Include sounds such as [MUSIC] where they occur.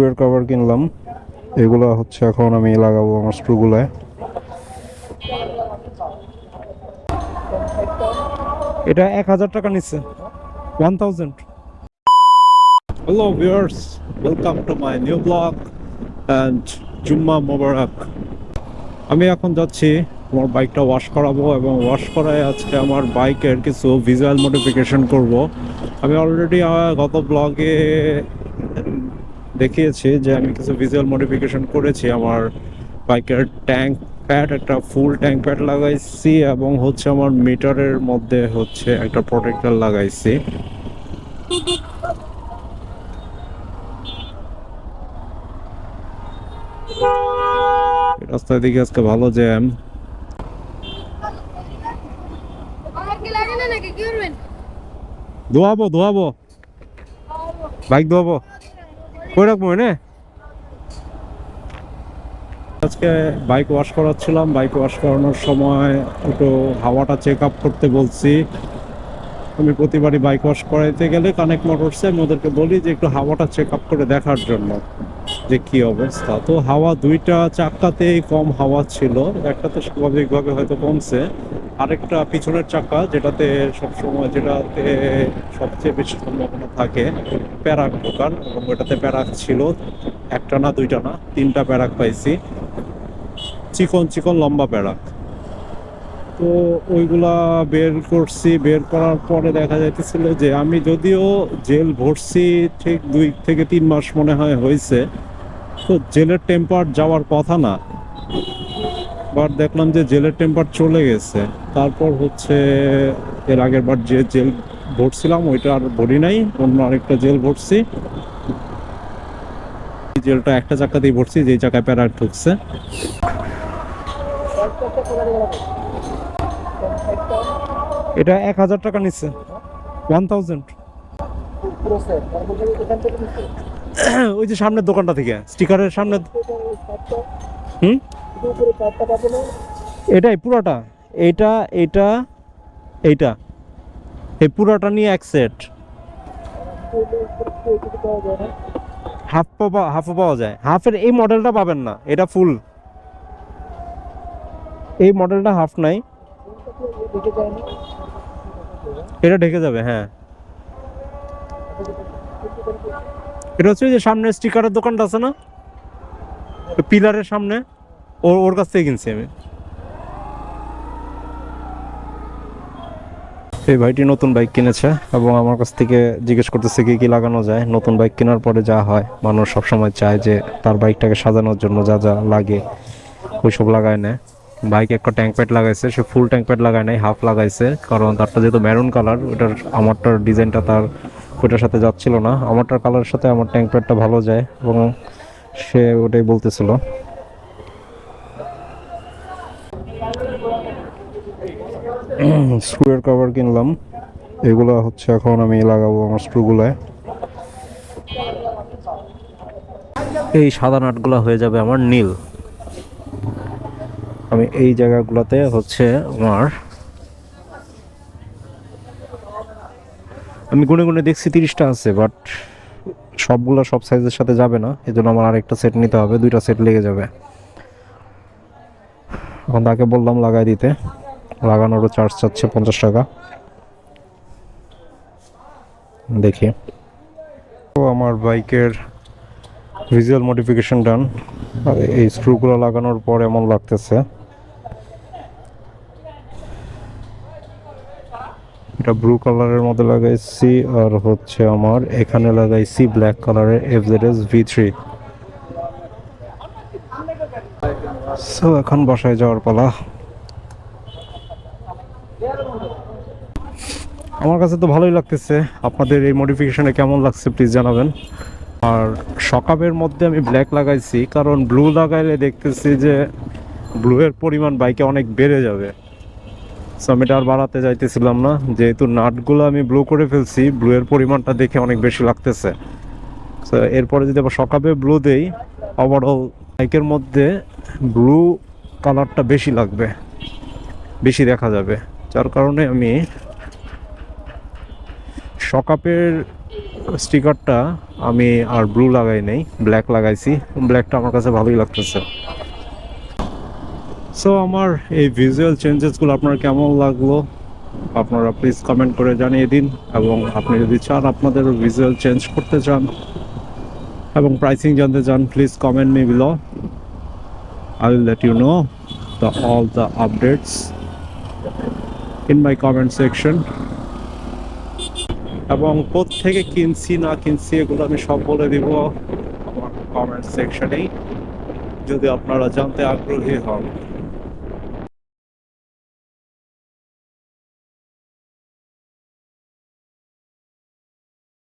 স্ক্রুয়ের cover কিনলাম। এগুলো হচ্ছে এখন আমি লাগাবো আমার স্ক্রুগুলায় এটা এক হাজার টাকা নিচ্ছে। One thousand hello viewers welcome to my new blog and জুম্মা মোবারক আমি এখন যাচ্ছি, আমার বাইকটা ওয়াশ করাবো এবং ওয়াশ করায় আজকে আমার বাইকের কিছু ভিজুয়াল মডিফিকেশন করব। আমি অলরেডি গত ব্লগে দেখিয়েছি যে আমি কিছু ভিজুয়াল মডিফিকেশন করেছি। আমার বাইকের ট্যাঙ্ক প্যাড একটা ফুল ট্যাঙ্ক প্যাড লাগাইছি এবং হচ্ছে আমার মিটারের মধ্যে হচ্ছে একটা প্রোটেক্টর লাগাইছি। রাস্তার দিকে আজকে ভালো জ্যাম ধোয়াবো ধোয়াবো। বাইক ধোয়াবো। কই রাখব আজকে বাইক ওয়াশ করাচ্ছিলাম। বাইক ওয়াশ করানোর সময় একটু হাওয়াটা চেক আপ করতে বলছি। আমি প্রতিবারই বাইক ওয়াশ করাইতে গেলে কানেক্ট মোটরসে ওদেরকে বলি যে একটু হাওয়াটা চেক আপ করে দেখার জন্য যে কি অবস্থা। তো হাওয়া দুইটা চাক্কাতেই কম হাওয়া ছিল। একটাতে স্বাভাবিকভাবে হয়তো কমছে। আরেকটা পিছনের চাকা যেটাতে সবসময়, যেটাতে সবচেয়ে বেশি সম্ভাবনা থাকে প্যারাক ঢোকার, এবং ওটাতে প্যারাক ছিল একটা না, দুইটা না, তিনটা প্যারাক পাইছি। চিকন চিকন, লম্বা প্যারাক। তো ওইগুলা বের করছি, বের করার পরে দেখা যাইতেছিল যে আমি যদিও জেল ভরছি ঠিক দুই থেকে তিন মাস মনে হয় হয়েছে, তো জেলের টেম্পার যাওয়ার কথা না। বার দেখলাম যে জেলের টেম্পার চলে গেছে। তারপর হচ্ছে এর আগের বার যে জেল ভরছিলাম, ওইটা আর ভরি নাই, অন্য আরেকটা জেল ভরছি। জেলটা একটা চাকাতেই ভরছি, যেই চাকায় প্যারাক ঢুকছে। এটা এক হাজার টাকা নিচ্ছে। ওয়ান থাউজেন্ড ওই যে সামনের দোকানটা থেকে স্টিকারের সামনে হুম? এটাই পুরোটা। এইটা এইটা এইটা। এই পুরোটা নিয়ে এক সেট হাফ পাওয়া হাফও পাওয়া যায়। হাফের এই মডেলটা পাবেন না। এটা ফুল এই মডেলটা হাফ নাই। এটা ঢেকে যাবে হ্যাঁ। এটা হচ্ছে যে সামনে স্টিকারের দোকানটা আছে না? পিলারের সামনে। ওর ওর কাছ থেকে কিনছি আমি। এই ভাইটি নতুন বাইক কিনেছে এবং আমার কাছ থেকে জিজ্ঞেস করতেছে কি কি লাগানো যায়। নতুন বাইক কেনার পরে যা হয়, মানুষ সবসময় চায় যে তার বাইকটাকে সাজানোর জন্য যা যা লাগে, ওইসব লাগায় নেয়। বাইক একটা ট্যাঙ্ক প্যাড লাগাইছে, সে ফুল ট্যাঙ্ক প্যাড লাগায় নাই হাফ লাগাইছে, কারণ তারটা যেহেতু মেরুন কালার ওটার আমারটার ডিজাইনটা তার ওইটার সাথে যাচ্ছিল না। আমারটার কালারের সাথে আমার ট্যাঙ্ক প্যাডটা ভালো যায় এবং সে ওটাই বলতেছিল। [CLEARS THROAT] স্ক্রুয়ের কভার কিনলাম। এগুলো হচ্ছে এখন আমি লাগাবো আমার স্ক্রুগুলায়। এই সাদা নাটগুলো হয়ে যাবে আমার নীল। আমি এই জায়গাগুলোতে হচ্ছে আমার আমি গুনে গুনে দেখছি তিরিশটা আছে বাট সবগুলো সব সাইজের সাথে যাবে না। এই জন্য আমার আরেকটা সেট নিতে হবে, দুইটা সেট লেগে যাবে। এখন তাকে বললাম লাগাই দিতে। লাগানোরও চার্জ চাচ্ছে পঞ্চাশ টাকা। দেখি। তো আমার বাইকের ভিজুয়াল মডিফিকেশন ডান এই স্ক্রুগুলো লাগানোর পর এমন লাগতেছে। এটা ব্লু কালারের মধ্যে লাগাইছি, আর হচ্ছে আমার এখানে লাগাইছি ব্ল্যাক কালারের F Z S V three so এখন বাসায় যাওয়ার পালা। আমার কাছে তো ভালোই লাগতেছে। আপনাদের এই মডিফিকেশনে কেমন লাগছে প্লিজ জানাবেন। আর সকাবের মধ্যে আমি ব্ল্যাক লাগাইছি, কারণ ব্লু লাগাইলে দেখতেছি যে ব্লু এর পরিমাণ বাইকে অনেক বেড়ে যাবে। সো আমি এটা আর বাড়াতে যাইতেছিলাম না। যেহেতু নাটগুলো আমি ব্লু করে ফেলছি ব্লু এর পরিমাণটা দেখে অনেক বেশি লাগতেছে। সো এরপরে যদি আবার সকাবে ব্লু দেই ওভারঅল বাইকের মধ্যে ব্লু কালারটা বেশি লাগবে, বেশি দেখা যাবে। যার কারণে আমি সকাপের স্টিকারটা আমি আর ব্লু লাগাই নাই ব্ল্যাক লাগাইছি। ব্ল্যাকটা আমার কাছে ভালোই লাগতেছে। সো আমার এই ভিজুয়াল চেঞ্জেসগুলো আপনার কেমন লাগল? আপনারা প্লিজ কমেন্ট করে জানিয়ে দিন, এবং আপনি যদি চান আপনাদের ভিজুয়াল চেঞ্জ করতে চান, এবং প্রাইসিং জানতে চান please comment me below I will let you know the all the updates in my comment section এবং থেকে কিনছি, না কিনছি, এগুলো আমি সব বলে দিব আমার কমেন্ট সেকশনেই যদি আপনারা জানতে আগ্রহী হন।